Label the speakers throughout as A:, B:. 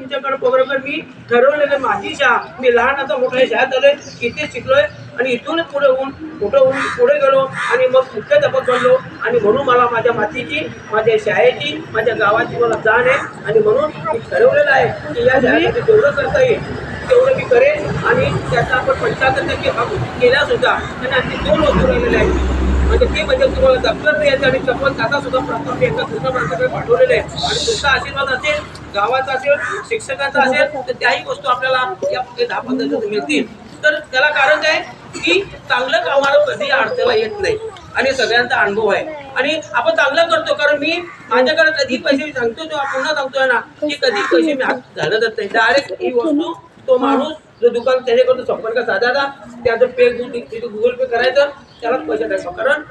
A: तुमच्याकडे प्रोग्राम कर मी ठरवलेलं माझी शाळा मी लहान आता मोठ्या शाळेत आलोय इथे शिकलोय आणि इथूनच पुढे होऊन कुठं होऊन पुढे गेलो आणि मग मुख्याध्यापक बनलो. आणि म्हणून मला माझ्या मातीची माझ्या शाळेची माझ्या गावाची मला जाण आहे. आणि म्हणून मी ठरवलेलं आहे की या शाळेमध्ये जेवढं करता येईल तेवढं मी करेन. आणि त्याचा आपण पंचाहत्तर टक्के भाग केला सुद्धा आणि आम्ही दोन वस्तू राहिलेले आहेत म्हणजे ते म्हणजे तुम्हाला दप्तर द्यायचं आणि चप्पल काका सुद्धा प्रस्ताव एका दुसऱ्या माणसाकडे पाठवलेले आहे. आणि तुमचा आशीर्वाद असेल गावाचा असेल शिक्षकाचा असेल तर त्याही वस्तू आपल्याला या दहा पंधरा मिळतील. तर त्याला कारण काय? की चांगलं कामाला कधी अडचण येत नाही. आणि सगळ्यांचा अनुभव आहे. आणि आपण चांगलं करतो कारण मी माझ्याकडे कधी पैसे मी सांगतो तेव्हा पुन्हा सांगतोय ना की कधी पैसे मी घालत नाही. डायरेक्ट ही वस्तू तो माणूस जो दुकान त्याच्याकडून संपर्क साधायचा त्याचं पे गुगल पे करायचं त्यालाच पैसे द्यायचं कारण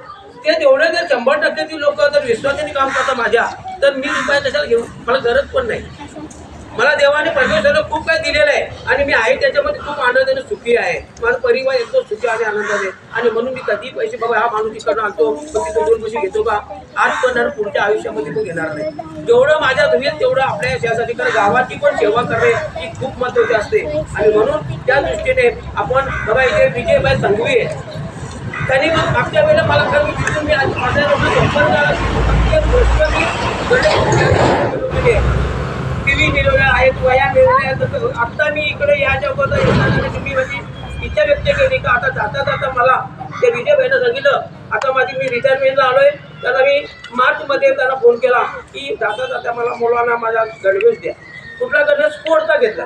A: ते तेवढे जर शंभर टक्के ती लोक जर विश्वासाने काम करतात माझ्या तर मी रुपये कशाला घेऊ? मला गरज पण नाही. मला देवाने परमेश्वरानं खूप काही दिलेलं आहे आणि मी आहे त्याच्यामध्ये खूप आनंदाने सुखी आहे. माझा परिवार एकदम सुखी आणि आनंदाने आणि म्हणून मी कधी पैसे बाबा हा माणूस इकडनं आणतो मग तिथं दोन पैसे घेतो का आज करणार पुढच्या आयुष्यामध्ये तो घेणार नाही. जेवढं माझ्या होईल तेवढं आपल्या यासाठी कारण गावाची पण सेवा करणे ही खूप महत्त्वाची असते. आणि म्हणून त्या दृष्टीने आपण बघा इथे विजयबाई संघवी आहे. त्यांनी मग मागच्या वेळेला मला खरं तिथून मी आज माझ्या टीव्ही मिळवल्या आहेत वया मिळवल्या आहेत. तसं आत्ता मी इकडे या अगोदर येताना तुम्ही माझी इच्छा व्यक्त केली का? आता जाता जाता मला ते विजय भाईनं सांगितलं. आता माझी मी रिटायरमेंटला आलोय. त्याला मी मार्चमध्ये त्यांना फोन केला की जाता जाता मला मुलांना माझा गणवेश द्या. कुठला गणवेश? स्पोर्टचा घेतला.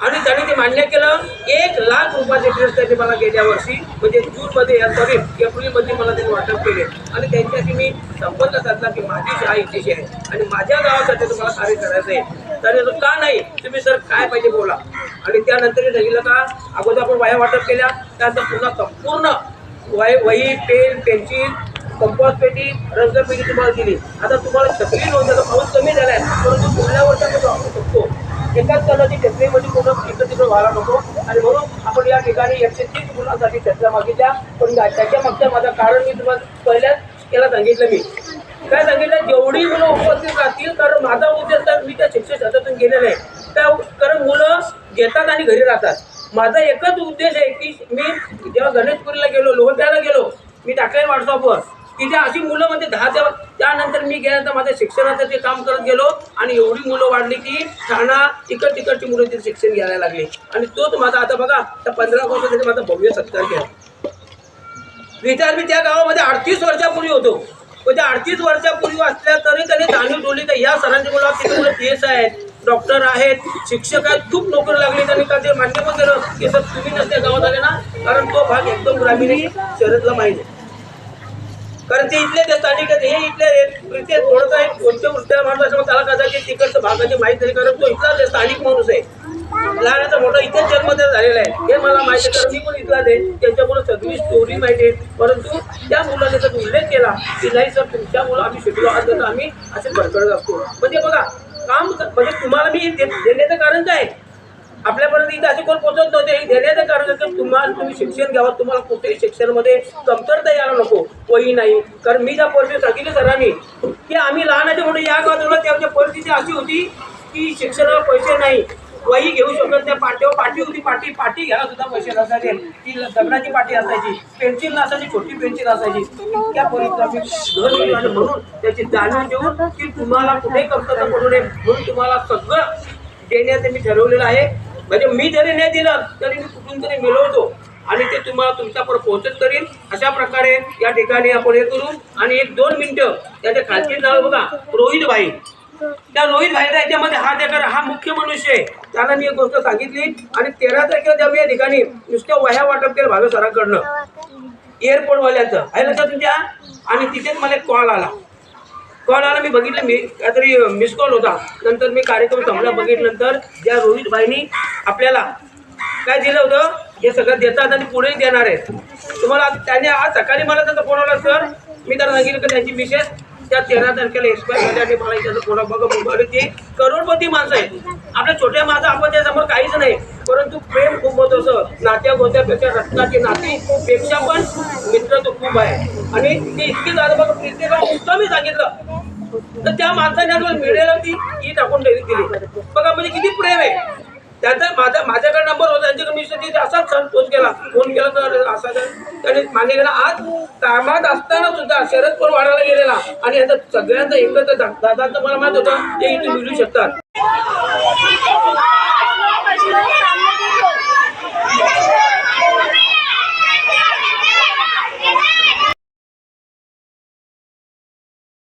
A: आणि त्यांनी ते मान्य केलं एक लाख रुपयाचे ड्रेस त्यांनी मला गेल्या वर्षी म्हणजे जूनमध्ये सॉरी एप्रिलमध्ये मला त्यांनी वाटप केले. आणि त्यांच्याशी मी संपर्क साधला की माझी शाळा इथेशी आहे. आणि माझ्या गावासाठी तुम्हाला कार्य करायचं आहे तर तो का नाही? तुम्ही सर काय पाहिजे बोला. आणि त्यानंतर हे सांगितलं का अगोदर आपण वह्या वाटप केल्या. त्यानंतर पुन्हा संपूर्ण वय वही पेन पेन्सिल कंपॉस पेटी रंगपेटी तुम्हाला दिली. आता तुम्हाला सगळी नोंद पाऊस कमी झाला आहे परंतु पुढल्या वर्षामध्ये वापरू शकतो. एकाच कलरची व्हायला नको. आणि म्हणून आपण या ठिकाणी एकशे तीस गुणांसाठी चर्चा मागितल्या. पण त्याच्या मागचं माझं कारण मी तुम्हाला पहिल्याच याला सांगितलं मी. काय सांगितलं? जेवढी मुलं उपस्थित राहतील कारण माझा उद्देश तर मी त्या शिक्षण क्षेत्रातून गेलेलं आहे. त्या कारण मुलं घेतात आणि घरी राहतात. माझा एकच उद्देश आहे की मी जेव्हा गणेशपुरीला गेलो लोहत्याला गेलो मी टाकले व्हॉट्सअपवर तिथे अशी मुलं म्हणजे दहा त्यानंतर मी गेल्यानंतर माझ्या शिक्षणाचं ते काम करत गेलो आणि एवढी मुलं वाढली की ठाणा इकड तिकडची मुलं तिथे शिक्षण घ्यायला लागली. आणि तोच माझा आता बघा त्या पंधरा वर्षासाठी माझा भव्य सत्कार केला. विचार मी त्या गावामध्ये अडतीस वर्षापूर्वी होतो. पण त्या अडतीस वर्षापूर्वी असल्या तरी त्यांनी जाणीव ठेवली. का या सरांच्या मुलं तिथे मुलं पी आहेत डॉक्टर आहेत शिक्षक आहेत. खूप नोकरी लागली. त्यांनी का ते मान्य पण केलं की सर तुम्ही नसते गावात आले ना? कारण तो भाग एकदम ग्रामीण शहरातला माहिती आहे. कारण ते इथले ते स्थानिक हे इथले इथे थोडंसं एक कोणत्या वृत्तीला माणूस असं त्याला कदाचित तिकडचं भागाची माहिती नाही कारण तो इथला ते स्थानिक माणूस आहे. लहानाचा मोठा इथेच जन्मदिन झालेला आहे. हे मला माहिती आहे कारण मी पण इथलाच आहे. त्यांच्यामुळे सगळी स्टोरी माहिती आहे. परंतु त्या मुलाने जर उल्लेख केला की नाही सर तुमच्या मुलं आम्ही शिकलो आज तर आम्ही असे भरकडत असतो. म्हणजे बघा काम म्हणजे तुम्हाला मी देण्याचं कारण काय? आपल्यापर्यंत इथे असे कोण पोहोचत नव्हते हे देण्याचं कारण तुम्हाला तुम्ही शिक्षण घ्यावं तुम्हाला कुठेही शिक्षणामध्ये कमतरता यायला नको वही नाही. कारण मी ज्या परिस्थिती सांगितली सरांनी की आम्ही लहानाचे म्हणून या गावात त्याच्या परिस्थिती अशी होती की शिक्षणाला पैसे नाही. वही घेऊ शकत त्या पाठीवर पाठी होती पाठी पाठी घ्यायला सुद्धा पैसे नसायचे. ती दगडाची पाठी असायची पेन्सिल नसायची छोटी पेन्सिल असायची. त्या परिस्थिती घर म्हणून त्याची जाणीव देऊन की तुम्हाला कुठेही कमतरता पडू नये म्हणून तुम्हाला सगळं देण्याचं मी ठरवलेलं आहे. म्हणजे मी जरी नाही दिलं तरी मी कुठून तरी मिळवतो. आणि ते तुम्हाला तुमच्यापर्यंत पोहोचत करीन. अशा प्रकारे या ठिकाणी आपण हे करू. आणि एक दोन मिनटं त्याच्या खालची नाव बघा. रोहित भाई. त्या रोहित भाईला याच्यामध्ये हा देणार हा मुख्य मनुष्य आहे. त्याला मी एक गोष्ट सांगितली. आणि तेरा तारखेला त्या मी या ठिकाणी नुसत्या वह्या वाटप केलं भावे सरांकडनं एअरपोर्टवाल्याचं. आहे लक्षात तुमच्या? आणि तिथेच मला एक कॉल आला. कॉल आला मी बघितलं मी काहीतरी मिस कॉल होता. नंतर मी कार्यक्रम संपला बघितल्यानंतर ज्या रोहित भाईनी आपल्याला काय दिलं होतं हे सगळं देतात आणि पुढेही देणार आहेत. तुम्हाला त्याने आज सकाळी मला त्याचा फोन आला सर मी तर सांगितलं की त्यांची मिसेस त्या तेरा तारखेला एक्सपायर झाली आणि मला त्याचा फोन बघा मुंबईला करोडपती माणसं आहेत. आपल्या छोट्या माणसं आपण त्यासमोर काहीच नाही. परंतु प्रेम खूप होत असं नात्या गोत्यापेक्षा रत्नाची नाती पेक्षा पण मित्र तो खूप आहे. आणि ते इतकी झालं बघा प्रत्येकाला उत्तम मी सांगितलं. तर त्या माणसाने आपल्याला मीडियाला ती ही टाकून दिली. बघा म्हणजे किती प्रेम आहे. त्यांचा माझा माझ्याकडे नंबर होता त्यांच्याकडे मी तिथे असाच सण फोन केला. फोन केला तर असा त्याने मान्य केला आज कामात असताना सुद्धा शरद पण वाढायला गेलेला. आणि आता सगळ्यांचा एकत्र दादांचं मला माहीत होतं ते इथे मिळू शकतात.